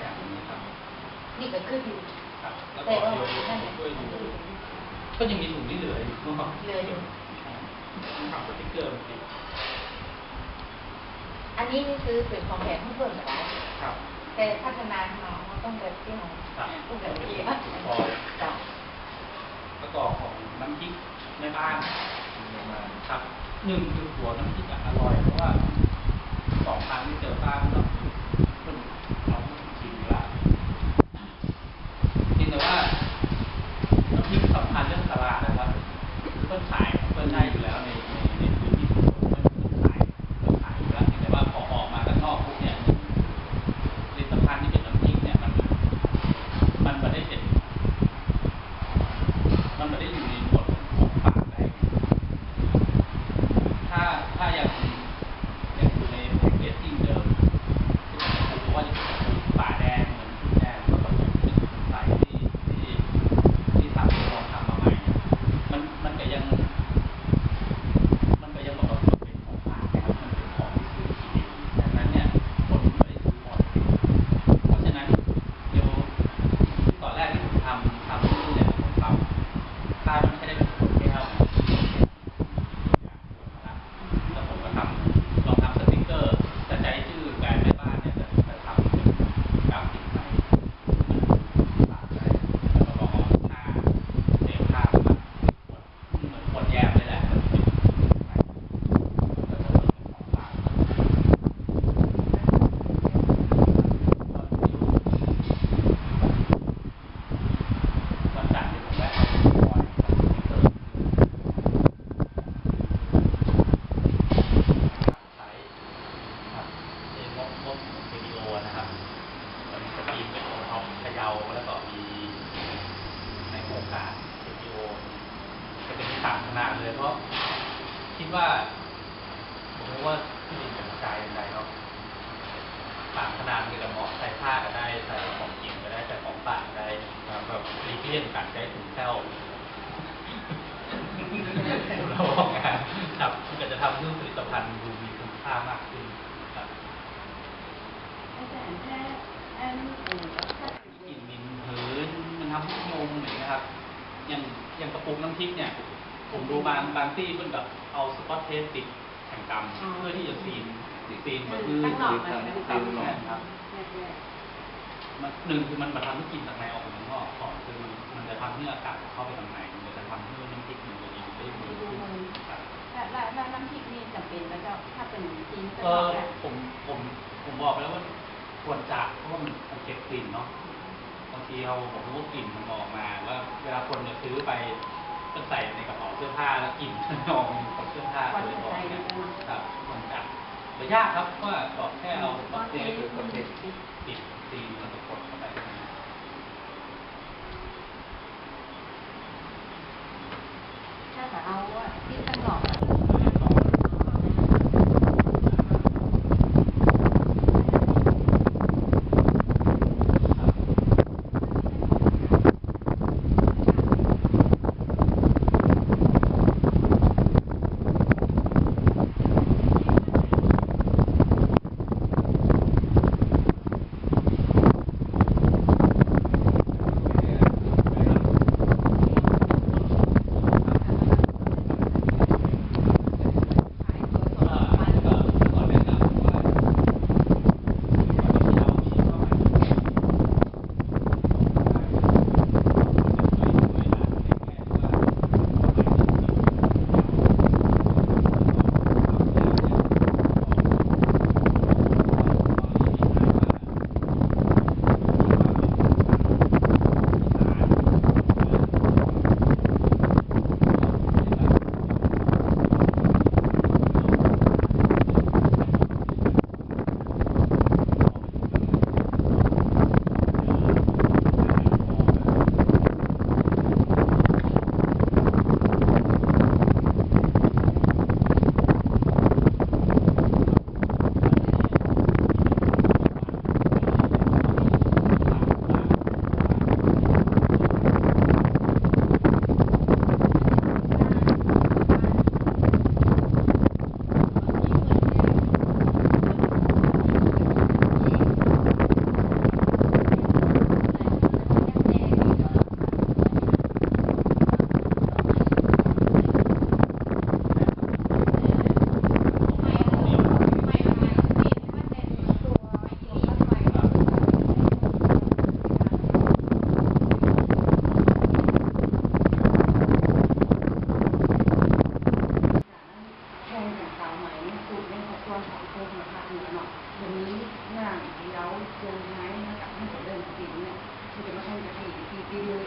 อย่างนี้ครับนี่ก็คืออยู่ครับแล้วแต่ก็ว่าเดี๋ยวนั่นแหละช่วยดูก็ยังมีถุงที่เหลืออยู่เนาะเหลืออยู่ต้องทำสติ๊กเกอร์มาติดอันนี้นี่ซื้อเป็นของแถมให้เพิ่มก็ได้ครับแต่พัฒนาเราเราต้องแบบที่เราครับต้องแบบที่พว่าอจ้ะแล้วก็ของน้ำพริกในบ้านครับหนึ่งคือหัวน้ำพริกอะอร่อยเพราะว่าสองครั้งที่เจอบ้านเราเพิ่นเอาชิมละจริงแต่ว่าน้ำพริกสำคัญเรื่องตลาดนะครับคือเพิ่นขายเพิ่นได้อยู่แล้วในในในพื้นที่ชุมชนเพิ่นเพิ่นขายเพิ่นขายอยู่แล้วเพียงแต่ว่าพอออกมาด้านนอกปุ๊บเนี่ยผลิตภัณฑ์ที่เป็นน้ำพริกเนี่ยมันมันไม่ได้เป็น มันไม่ได้อยู่ในหมวดของปากได้ ถ้าถ้ายังยังอยู่ในแพ็กเกจจิ้งเดิมที่มันจะพูดว่าจะเป็นป่าแดงเหมือนชุดแดงก็แบบเป็นสมุนไพรที่ที่ที่ทำลองทำมาใหม่เนี่ยมันมันก็ยัง มันก็ยังบอกว่ามันเป็นของป่านะครับมันเป็นของที่ซื้อกินเองดังนั้นเนี่ยคนไม่ได้ซื้อบ่อยเพราะฉะนั้นเดี๋ยวตอนแรกที่ผมทำทำที่เนี่ยผมปรับค่ามันไม่ได้เป็นคนแก้ว แล้วผมก็ทำลองทำสติกเกอร์จะใช้ชื่อแบรนด์แม่บ้านเนี่ยจะจะทำเป็นกราฟิกไปมันปากได้แล้วก็บอกเอาหน้าเสียภาพมาเหมือนขวดแยมเลยแหละมันเป็นไปแล้วก็เป็นของฝากวันจันทร์ที่ผมแวะเอาบอยสติกเกอร์ ใช้ครับเป็นงบงบวิดีโอนะครับมันสตรีมเป็นของท็อปพะเยาแล้วก็มีในโครงการวิดีโอจะเป็นที่ต่างขนาดเลย เพราะคิดว่า ผมรู้ว่าที่ดินเป็นกระจายยังไงเนาะ ต่างขนาดมีกระเหมาะใส่ผ้าก็ได้ใส่ของกินก็ได้ใส่ของฝากก็ได้แบบรีเลียนการใช้ถุงแท้วเราบอกงานครับมันก็จะทำให้ผลิตภัณฑ์ดูมีคุณค่ามากขึ้นครับอาจารย์ถ้าอันเอ่อกลิ่นมินหืนมันทำให้นมอย่างเงี้ยครับ อย่างอย่างกระปุกน้ำพริกเนี่ย ผมดูบางบางที่เพิ่นแบบเอาสกอตเทปติดแข่งกำเพื่อที่จะซีน ซีนแบบคือตั้งหลอกมันซีเป็นนตั้งหลอกครับแรกมันหนึ่งคือมันมาทำให้กลิ่นจากในออกมาข้างนอกก่อนคือมันมันจะทำให้อากาศเข้าไปข้างในมันจะทำให้น้ำพริกมันจะอยู่ได้ดีขึ้นครับๆแล้วแล้วแล้วน้ำพริกนี่จำเป็นแล้วเจ้าถ้าเป็นจีนก็เอต้อองแบบผมผมผมบอกไปแล้วว่าควรจะเพราะว่ามันมันเก็บกลิ่นเนาะบางทีเราผมรู้ว่ากลิ่นมันออกมาแล้วเวลาคนจะซื้อไปก็ใส่ในกระเป๋าเสื้อผ้าแล้วกลิ่นมันออกอยู่กับเสื้อผ้าวันเลยบอกใจเนี่นะยเจ้าครับควรจะแต่ ยากครับเพราะว่าบอบแค่เอาตบัอตนเตนี้คือคนติดติดซีน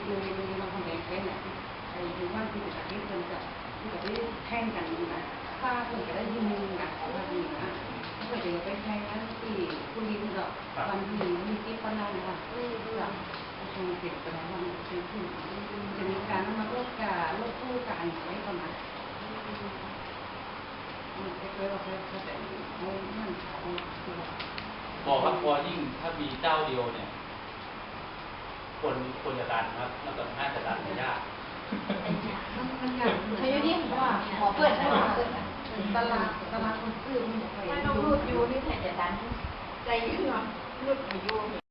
เลยเลยเลยมาทำแบงค์เนี่ยไอ้ถึงว่าที่จะที่คนจะที่จะได้แทงกันนะป้าคนจะได้ยินนะว่าดีนะเพื่อจะไปแทงนั้นที่คุณดินหรอกวันที่มีที่ปนันค่ะเรื่องคงเก็บไปแล้ววันที่ขึ้นจะมีการมาลดการลดคู่การไว้ประมาณมันจะเคยว่าพอยิ่งถ้ามีเจ้าเดียวเนี่ย คนคนจะดันครับแล้วก็น่าจะดันไม่ยากมันมันอย่างเขาอยู่นี่ว่าหมอเปิดนะหมอเปิดนะตลาดตลาดคนซื้อมันบอกว่าถ้าน้องรูดอยู่นี่แผ่นจะดันใจยืดรูดมาอยู่